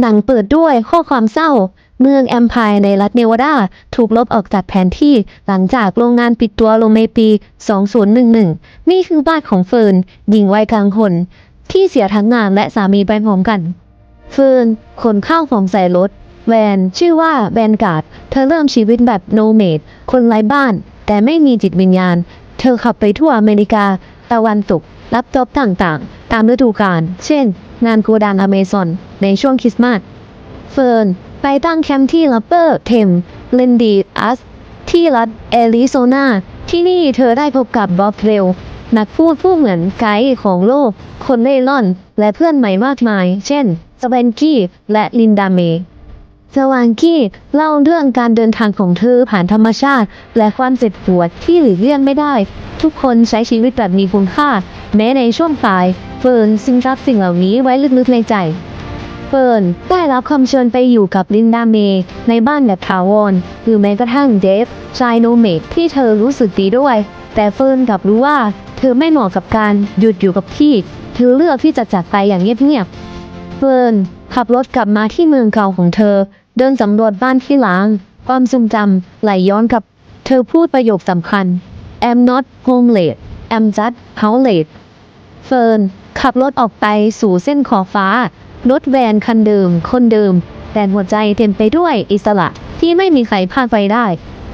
หนังเปิดด้วยข้อความเศร้า เมืองแอมพร์ในรัฐเนวาดา ถูกลบออกจากแผนที่หลังจากโรงงานปิดตัวลงในปี 2011 นี่คือบ้านของเฟิร์นหญิงวัยกลางคน ที่เสียทั้งงานและสามีไปพร้อมกัน เฟิร์นขนข้าวของใส่รถ แวน ชื่อว่าแวนการ์ด เธอเริ่มชีวิตแบบโนเมด คนไร้บ้าน แต่ไม่มีจิตวิญญาณ เธอขับไปทั่วอเมริกา ตะวันตกรับจ็อบต่างๆ ตามฤดูกาล เช่น งานโกดังอเมซอน ในช่วงคริสต์มาส เฟิร์น ไปตั้งแคมป์ที่ลัปเปอร์เทมเลนดีอัส ที่รัฐแอริโซนา ที่นี่เธอได้พบกับบ๊อบเรลนักพูดผู้เหมือนไกด์ของโลก คนเล่ร่อน และเพื่อนใหม่มากมาย เช่นสเวนกี้และลินดาเมสวานกี้เล่าเรื่องการเดินทางของเธอผ่านธรรมชาติ และความเจ็บปวดที่หลีกเลี่ยงไม่ได้ ทุกคนใช้ชีวิตแบบมีคุณค่า แม้ในช่วงตาย เฟิร์นซึ่งรับสิ่งเหล่านี้ไว้ลึกๆในใจ เฟิร์นได้รับคำเชิญไปอยู่กับลินดาเมย์ในบ้านแบบถาวรหรือแม้กระทั่งเดฟชายโนเมดที่เธอรู้สึกดีด้วย แต่เฟิร์นกลับรู้ว่า เธอไม่เหมาะกับการหยุดอยู่กับที่ เธอเลือกที่จะจากไปอย่างเงียบๆ เฟิร์นขับรถกลับมาที่เมืองเก่าของเธอ เดินสำรวจบ้านที่ล้าง ความทรงจำไหลย้อนกลับ เธอพูดประโยคสำคัญ I'm not homeless I'm just houseless เฟิร์นขับรถออกไปสู่เส้นขอบฟ้า รถแวนคันเดิม คนเดิม แต่หัวใจเต็มไปด้วยอิสระที่ไม่มีใครพาดไปได้